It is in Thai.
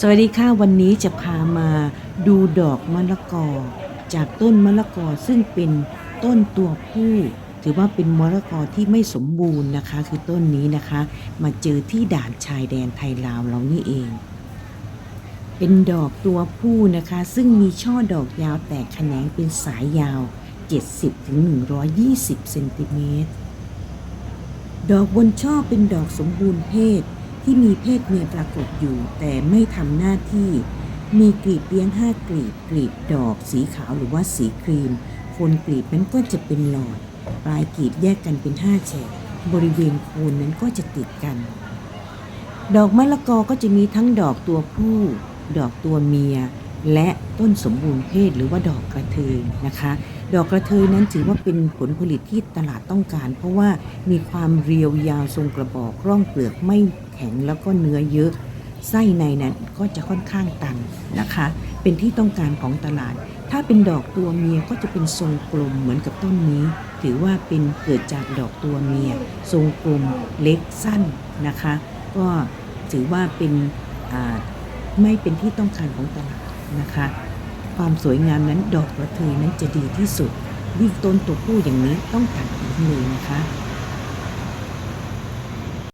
สวัสดีค่ะวันนี้จะพามาดูดอกมะละกอ จากต้นมะละกอซึ่งเป็นต้นตัวผู้ ถือว่าเป็นมะละกอที่ไม่สมบูรณ์นะคะ คือต้นนี้นะคะ มาเจอที่ด่านชายแดนไทยลาวเรานี่เอง เป็นดอกตัวผู้นะคะ ซึ่งมีช่อดอกยาวแตกแขนงเป็นสายยาว 70-120เซนติเมตรดอกบนช่อเป็นดอกสมบูรณ์เพศ ที่มีเพศเมียปรากฏอยู่ แต่ไม่ทำหน้าที่ มีกลีบเลี้ยงห้ากลีบกลีบดอกสีขาวหรือว่าสีครีมโคนกลีบนั้นก็จะเป็นหลอด ปลายกลีบแยกกันเป็นห้าแฉกบริเวณโคนนั้นก็จะติดกัน ดอกมะละกอก็จะมีทั้งดอกตัวผู้ ดอกตัวเมีย และต้นสมบูรณ์เพศหรือว่าดอกกระเทยนะคะ ดอกกระเทยนั้นถือว่าเป็นผลผลิตที่ตลาดต้องการ เพราะว่ามีความเรียวยาวทรงกระบอกร่องเปลือกไม่ แข็งแล้วก็เนื้อเยอะ ไส้ในนั้นก็จะค่อนข้างตันนะคะ เป็นที่ต้องการของตลาด ถ้าเป็นดอกตัวเมียก็จะเป็นทรงกลมเหมือนกับต้นนี้ ถือว่าเป็นเกิดจากดอกตัวเมีย ทรงกลมเล็กสั้นนะคะ ก็ถือว่าเป็นไม่เป็นที่ต้องการของตลาดนะคะ ความสวยงามนั้นดอกกระเทยนั้นจะดีที่สุดยิ่งต้นตัวผู้อย่างนี้ต้องตัดทิ้งเลยนะคะ